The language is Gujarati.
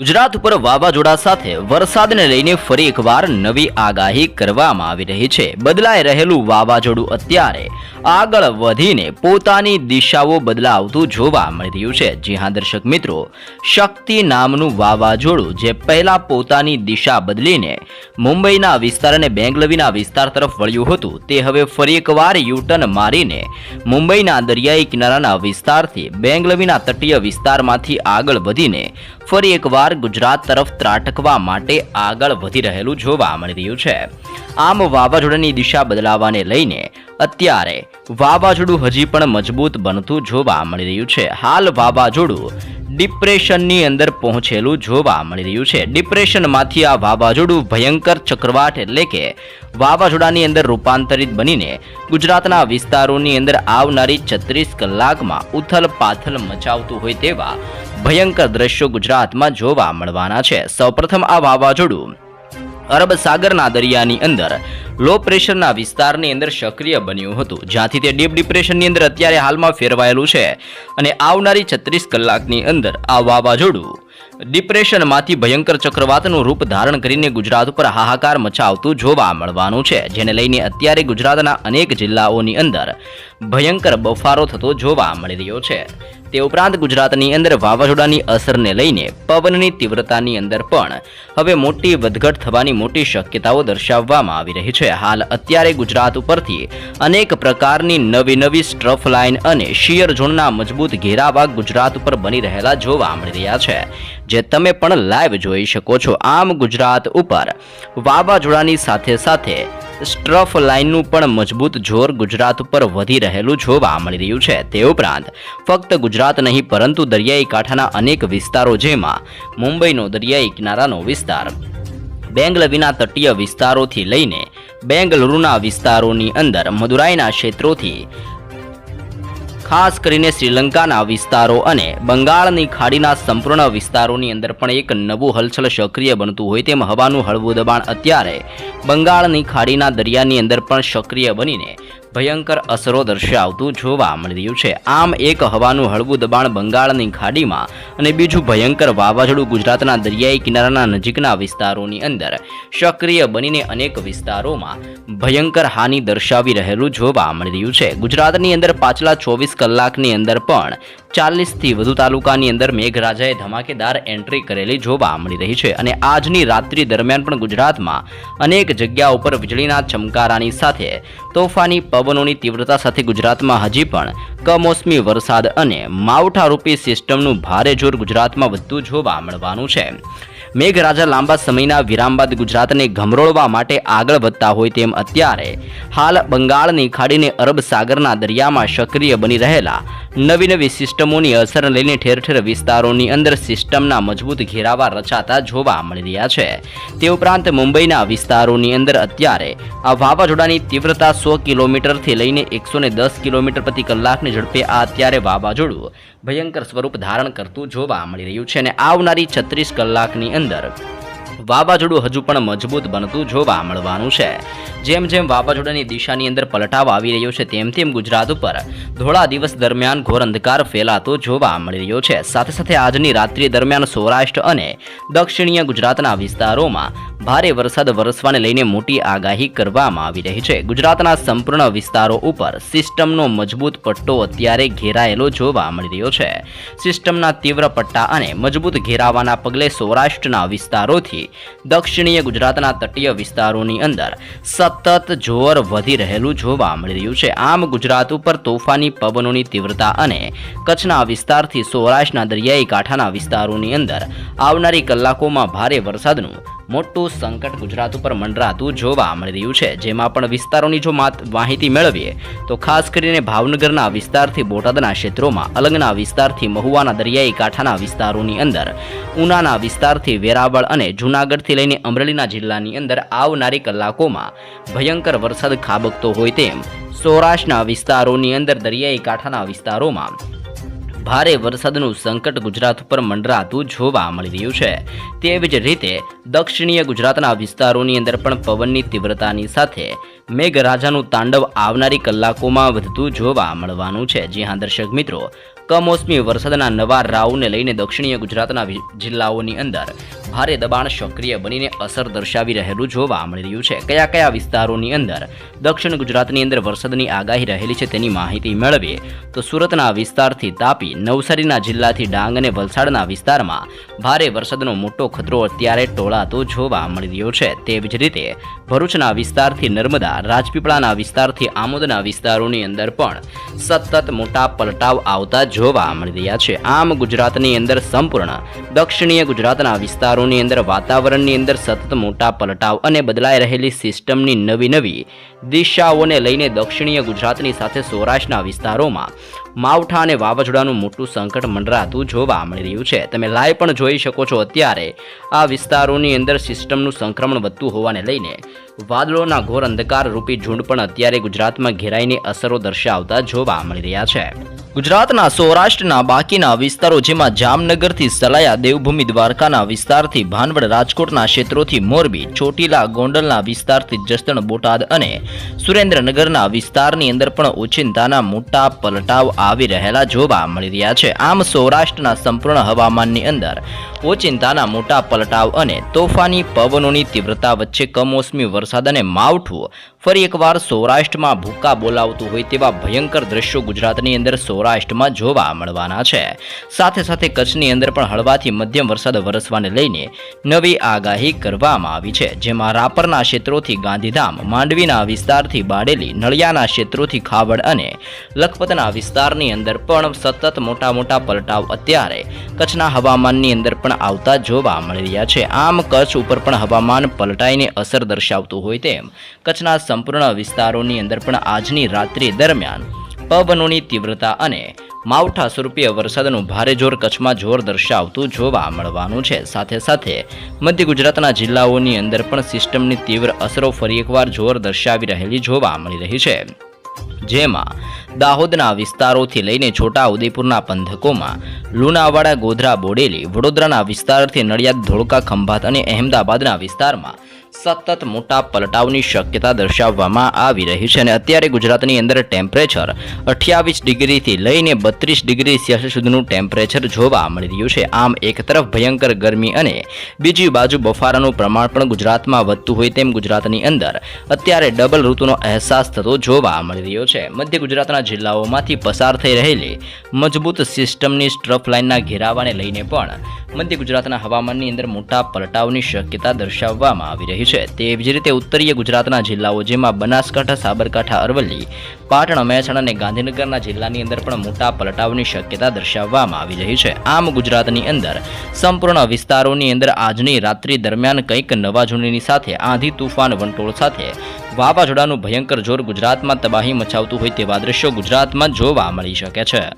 ગુજરાત ઉપર વાવાઝોડા સાથે વરસાદને લઈને ફરી એકવાર નવી આગાહી કરવામાં આવી રહી છે. બદલાઈ રહેલું વાવાઝોડું અત્યારે આગળ વધીને પોતાની દિશાઓ બદલાવતું જોવા મળી રહ્યું છે. જી હા, દર્શક મિત્રો, શક્તિ નામનું વાવાઝોડું જે પહેલા પોતાની દિશા બદલીને મુંબઈના વિસ્તાર અને બેંગલવીના વિસ્તાર તરફ વળ્યું હતું, તે હવે ફરી એકવાર યુટર્ન મારીને મુંબઈના દરિયાઈ કિનારાના વિસ્તારથી બેંગલવીના તટીય વિસ્તારમાંથી આગળ વધીને ફરી એકવાર ગુજરાત તરફ ત્રાટકવા માટે આગળ વધી રહેલું જોવા મળી રહ્યું છે. આમ વાવાઝોડાની દિશા બદલાવાને લઈને અત્યારે વાવાઝોડું હજી પણ મજબૂત બનતું જોવા મળી રહ્યું છે. હાલ વાવાઝોડું ડિપ્રેશનની અંદર પહોંચેલું જોવા મળી રહ્યું છે. ડિપ્રેશનમાંથી આ વાવાઝોડું ભયંકર ચક્રવાત એટલે કે વાવાઝોડાની અંદર રૂપાંતરિત બનીને ગુજરાતના વિસ્તારોની અંદર આવનારી છત્રીસ કલાકમાં ઉથલ પાથલ મચાવતું હોય તેવા ભયંકર દ્રશ્યો ગુજરાતમાં જોવા મળવાના છે. સૌપ્રથમ આ વાવાઝોડું અરબ સાગરના દરિયાની અંદર લો પ્રેશરના વિસ્તારની અંદર સક્રિય બન્યું હતું, જ્યાંથી તે ડીપ ડિપ્રેશનની અંદર અત્યારે હાલમાં ફેરવાયેલું છે અને આવનારી છત્રીસ કલાકની અંદર આ વાવાઝોડું ડિપ્રેશનમાંથી ભયંકર ચક્રવાતનું રૂપ ધારણ કરીને ગુજરાત ઉપર હાહાકાર મચાવતું જોવા મળવાનું છે, જેને લઈને અત્યારે ગુજરાતના અનેક જિલ્લાઓની અંદર ભયંકર બફારો થતો જોવા મળી રહ્યો છે. તે ઉપરાંત ગુજરાતની અંદર વાવાઝોડાની અસરને લઈને પવનની તીવ્રતાની અંદર પણ હવે મોટી વધઘટ થવાની મોટી શક્યતાઓ દર્શાવવામાં આવી રહી છે. હાલ અત્યારે ગુજરાત ઉપરથી અનેક પ્રકારની નવી નવી સ્ટ્રફ લાઇન અને શિયર ઝોનના મજબૂત ઘેરાવા ગુજરાત ઉપર બની રહેલા જોવા મળી રહ્યા છે. જે તમે પણ લાઈવ જોઈ શકો છો. આમ ગુજરાત ઉપર વાવાઝોડાની સાથે સાથે સ્ટ્રફ લાઇનનું પણ મજબૂત જોર ગુજરાત ઉપર વધી રહેલું જોવા મળી રહ્યું છે. તે ઉપરાંત, ફક્ત ગુજરાત નહીં, પરંતુ દરિયાઈ કાંઠાના અનેક વિસ્તારો જેમાં મુંબઈનો દરિયાઈ કિનારાનો વિસ્તાર બેંગલવીના તટીય વિસ્તારોથી લઈને બેંગલુરુના વિસ્તારોની અંદર મદુરાઈના ક્ષેત્રોથી ખાસ કરીને શ્રીલંકાના વિસ્તારો અને બંગાળની ખાડીના સંપૂર્ણ વિસ્તારોની અંદર પણ એક નવું હલચલ સક્રિય બનતું હોય તેમ હવાનું હળવું દબાણ અત્યારે બંગાળની ખાડીના દરિયાની અંદર પણ સક્રિય બનીને ભયંકર અસરો દર્શાવતું જોવા મળી રહ્યું છે. આમ એક હવાનું હળવું દબાણ બંગાળની ખાડીમાં અને બીજું ભયંકર વાવાઝોડું ગુજરાતના દરિયાઈ કિનારાના નજીકના વિસ્તારોની અંદર સક્રિય બનીને અનેક વિસ્તારોમાં ભયંકર હાનિ દર્શાવી રહેલું જોવા મળી રહ્યું છે. ગુજરાતની અંદર પાછલા ચોવીસ કલાકની અંદર પણ ચાલીસથી વધુ તાલુકાની અંદર મેઘરાજાએ ધમાકેદાર એન્ટ્રી કરેલી જોવા મળી રહી છે અને આજની રાત્રિ દરમિયાન પણ ગુજરાતમાં અનેક જગ્યા ઉપર વીજળીના ચમકારાની સાથે તોફાની પવનોની તીવ્રતા સાથે ગુજરાતમાં હજી પણ કમોસમી વરસાદ અને માવઠારૂપી સિસ્ટમનું ભારે જોર ગુજરાતમાં વધતું જોવા મળવાનું છે. મેઘરાજા લાંબા સમયના વિરામ બાદ ગુજરાતને ઘમરોળવા માટે આગળ વધતા હોય તેમ અત્યારે હાલ બંગાળની ખાડીને અરબ સાગરના દરિયામાં સક્રિય બની રહેલા નવી નવી સિસ્ટમોની અસર લઈને ઠેર ઠેર વિસ્તારોની અંદર સિસ્ટમના મજબૂત ઘેરાવા રચાતા જોવા મળી રહ્યા છે. તે ઉપરાંત મુંબઈના વિસ્તારોની અંદર અત્યારે આ વાવાઝોડાની તીવ્રતા સો કિલોમીટરથી લઈને એકસો દસ કિલોમીટર પ્રતિ કલાકની ઝડપે આ અત્યારે વાવાઝોડું ભયંકર સ્વરૂપ ધારણ કરતું જોવા મળી રહ્યું છે અને આવનારી છત્રીસ કલાકની અંદર વાવાઝોડું હજુ પણ મજબૂત બનતું જોવા મળવાનું છે. જેમ જેમ વાવાઝોડાની દિશાની અંદર પલટાવ આવી રહ્યો છે, તેમ તેમ ગુજરાત ઉપર ધોળા દિવસ દરમિયાન ઘોર અંધકાર ફેલાતો જોવા મળી રહ્યો છે. સાથે સાથે આજની રાત્રિ દરમિયાન સૌરાષ્ટ્ર અને દક્ષિણીય ગુજરાતના વિસ્તારોમાં ભારે વરસાદ વરસવાને લઈને મોટી આગાહી કરવામાં આવી રહી છે. ગુજરાતના સંપૂર્ણ વિસ્તારો ઉપર સિસ્ટમનો મજબૂત પટ્ટો અત્યારે ઘેરાયેલો જોવા મળી રહ્યો છે. સિસ્ટમના તીવ્ર પટ્ટા અને મજબૂત ઘેરાવાના પગલે સૌરાષ્ટ્રના વિસ્તારોથી દક્ષિણીય ગુજરાતના તટીય વિસ્તારોની અંદર સતત જોર વધી રહેલું જોવા મળી રહ્યું છે. આમ ગુજરાત ઉપર તોફાની પવનોની તીવ્રતા અને કચ્છના વિસ્તારથી સૌરાષ્ટ્રના દરિયાઈ કાંઠાના વિસ્તારોની અંદર આવનારી કલાકોમાં ભારે વરસાદનું મોટું સંકટ ગુજરાત ઉપર મંડરાતું જોવા મળી રહ્યું છે. જેમાં પણ વિસ્તારોની જો માહિતી મેળવીએ, તો ખાસ કરીને ભાવનગરના વિસ્તારથી બોટાદના ક્ષેત્રોમાં, અલંગના વિસ્તારથી મહુવાના દરિયાઈ કાંઠાના વિસ્તારોની અંદર, ઉનાના વિસ્તારથી વેરાવળ અને જૂનાગઢથી લઈને અમરેલીના જિલ્લાની અંદર આવનારી કલાકોમાં ભયંકર વરસાદ ખાબકતો હોય તેમ સૌરાષ્ટ્રના વિસ્તારોની અંદર દરિયાઈ કાંઠાના વિસ્તારોમાં ભારે વરસાદનું સંકટ ગુજરાત ઉપર મંડરાતું જોવા મળી રહ્યું છે. તેવી જ રીતે દક્ષિણીય ગુજરાતના વિસ્તારોની અંદર પણ પવનની તીવ્રતાની સાથે મેઘરાજાનું તાંડવ આવનારી કલાકોમાં વધતું જોવા મળવાનું છે. જી હા, દર્શક મિત્રો કમોસમી વરસાદના નવા રાવને લઈને દક્ષિણીય ગુજરાતના જિલ્લાઓની અંદર ભારે દબાણ સક્રિય બનીને અસર દર્શાવી રહેલું જોવા મળી રહ્યું છે. કયા કયા વિસ્તારોની અંદર દક્ષિણ ગુજરાતની અંદર વરસાદની આગાહી રહેલી છે તેની માહિતી મેળવીએ તો સુરતના વિસ્તારથી તાપી નવસારીના જિલ્લાથી ડાંગ અને વલસાડના વિસ્તારમાં ભારે વરસાદનો મોટો ખતરો અત્યારે ટોળાતો જોવા મળી રહ્યો છે. તેવી જ રીતે ભરૂચના વિસ્તારથી નર્મદા, રાજપીપળાના વિસ્તારથી આમોદના વિસ્તારોની અંદર પણ સતત મોટા પલટાવ આવતા જોવા મળી રહ્યા છે. આમ ગુજરાતની અંદર સંપૂર્ણ દક્ષિણીય ગુજરાતના વિસ્તારોની અંદર, વાતાવરણની અંદર સતત મોટા પલટાવ અને બદલાઈ રહેલી સિસ્ટમની નવી નવી દિશાઓને લઈને દક્ષિણીય ગુજરાતની સાથે સૌરાષ્ટ્રના વિસ્તારોમાં માવઠા અને વાવાઝોડાનું મોટું સંકટ મંડરાતું જોવા મળી રહ્યું છે. તમે લાઈવ પણ જોઈ શકો છો. અત્યારે આ વિસ્તારોની અંદર સિસ્ટમનું સંક્રમણ વધતું હોવાને લઈને વાદળોના ઘોર અંધકાર રૂપી ઝુંડ પણ અત્યારે ગુજરાતમાં ઘેરાઈની અસરો દર્શાવતા જોવા મળી રહ્યા છે. ગુજરાતના સૌરાષ્ટ્રના બાકીના વિસ્તારો જેમાં જામનગરથી સલાયા, દેવભૂમિ દ્વારકાના વિસ્તારથી ભાનવડ, રાજકોટના ક્ષેત્રોથી મોરબી, ચોટીલા, ગોંડલના વિસ્તારથી જસદણ, બોટાદ અને સુરેન્દ્રનગરના વિસ્તારની અંદર પણ ઓચિંતાના મોટા પલટાવ આવી રહેલા જોવા મળી રહ્યા છે. આમ સૌરાષ્ટ્રના સંપૂર્ણ હવામાનની અંદર ઓચિંતાના મોટા પલટાવ અને તોફાની પવનોની તીવ્રતા વચ્ચે કમોસમી વરસાદ અને માવઠું ફરી એકવાર સૌરાષ્ટ્રમાં ભૂકા બોલાવતું હોય તેવા ભયંકર દ્રશ્યો ગુજરાતની અંદર સૌરાષ્ટ્રમાં જોવા મળવાના છે. સાથે સાથે કચ્છની અંદર પણ હળવાથી મધ્યમ વરસાદ વરસવાને લઈને નવી આગાહી કરવામાં આવી છે, જેમાં રાપરના ક્ષેત્રોથી ગાંધીધામ, માંડવીના વિસ્તારથી બાડેલી, નળિયાના ક્ષેત્રોથી ખાવડ અને લખપતના વિસ્તારની અંદર પણ સતત મોટા મોટા પલટાવ અત્યારે કચ્છના હવામાનની અંદર પણ આવતા જોવા મળી રહ્યા છે. આમ કચ્છ ઉપર પણ હવામાન પલટાઈને અસર દર્શાવતું હોય તેમ કચ્છના સંપૂર્ણ વિસ્તારોની અંદર પણ આજની રાત્રિ દરમિયાન પવનોની તીવ્રતા અને માવઠા સ્વરૂપે વરસાદનું ભારે જોર કચ્છમાં જોર દર્શાવતું જોવા મળવાનું છે. સાથે સાથે મધ્ય ગુજરાતના જિલ્લાઓની અંદર પણ સિસ્ટમની તીવ્ર અસરો ફરી એકવાર જોર દર્શાવી રહેલી જોવા મળી રહી છે. જેમાં દાહોદના વિસ્તારોથી લઈને છોટા ઉદેપુરના પંથકોમાં, લુણાવાડા ગોધરા બોડેલી, વડોદરાના વિસ્તારથી નડિયાદ ધોળકા ખંભાત અને અહેમદાબાદના વિસ્તારમાં સતત મોટા પલટાવની શક્યતા દર્શાવવામાં આવી રહી છે અને અત્યારે ગુજરાતની અંદર ટેમ્પરેચર અઠ્યાવીસ ડિગ્રીથી લઈને બત્રીસ ડિગ્રી સેલ્સિયસ સુધીનું ટેમ્પરેચર જોવા મળી રહ્યું છે. આમ એક તરફ ભયંકર ગરમી અને બીજી બાજુ બફારાનું પ્રમાણ પણ ગુજરાતમાં વધતું હોય તેમ ગુજરાતની અંદર અત્યારે ડબલ ઋતુનો અહેસાસ થતો જોવા મળી રહ્યો છે. મધ્ય ગુજરાતના જિલ્લાઓમાંથી પસાર થઈ રહેલી મજબૂત સિસ્ટમની સ્ટ્રફ લાઇનના ઘેરાવાને લઈને પણ મધ્ય ગુજરાતના હવામાનની અંદર મોટા પલટાવની શક્યતા દર્શાવવામાં આવી રહી છે. તેવી જ રીતે ઉત્તરીય ગુજરાતના જિલ્લાઓ જેમાં બનાસકાંઠા, સાબરકાંઠા, અરવલ્લી, પાટણ, મહેસાણા અને ગાંધીનગરના જિલ્લાની અંદર પણ મોટા પલટાવની શક્યતા દર્શાવવામાં આવી રહી છે. આમ ગુજરાતની અંદર સંપૂર્ણ વિસ્તારોની અંદર આજની રાત્રિ દરમિયાન કંઈક નવા જૂનીની સાથે આંધી, તુફાન, વંટોળ સાથે વાવાઝોડાનું ભયંકર જોર ગુજરાતમાં તબાહી મચાવતું હોય તેવા દ્રશ્યો ગુજરાતમાં જોવા મળી શકે છે.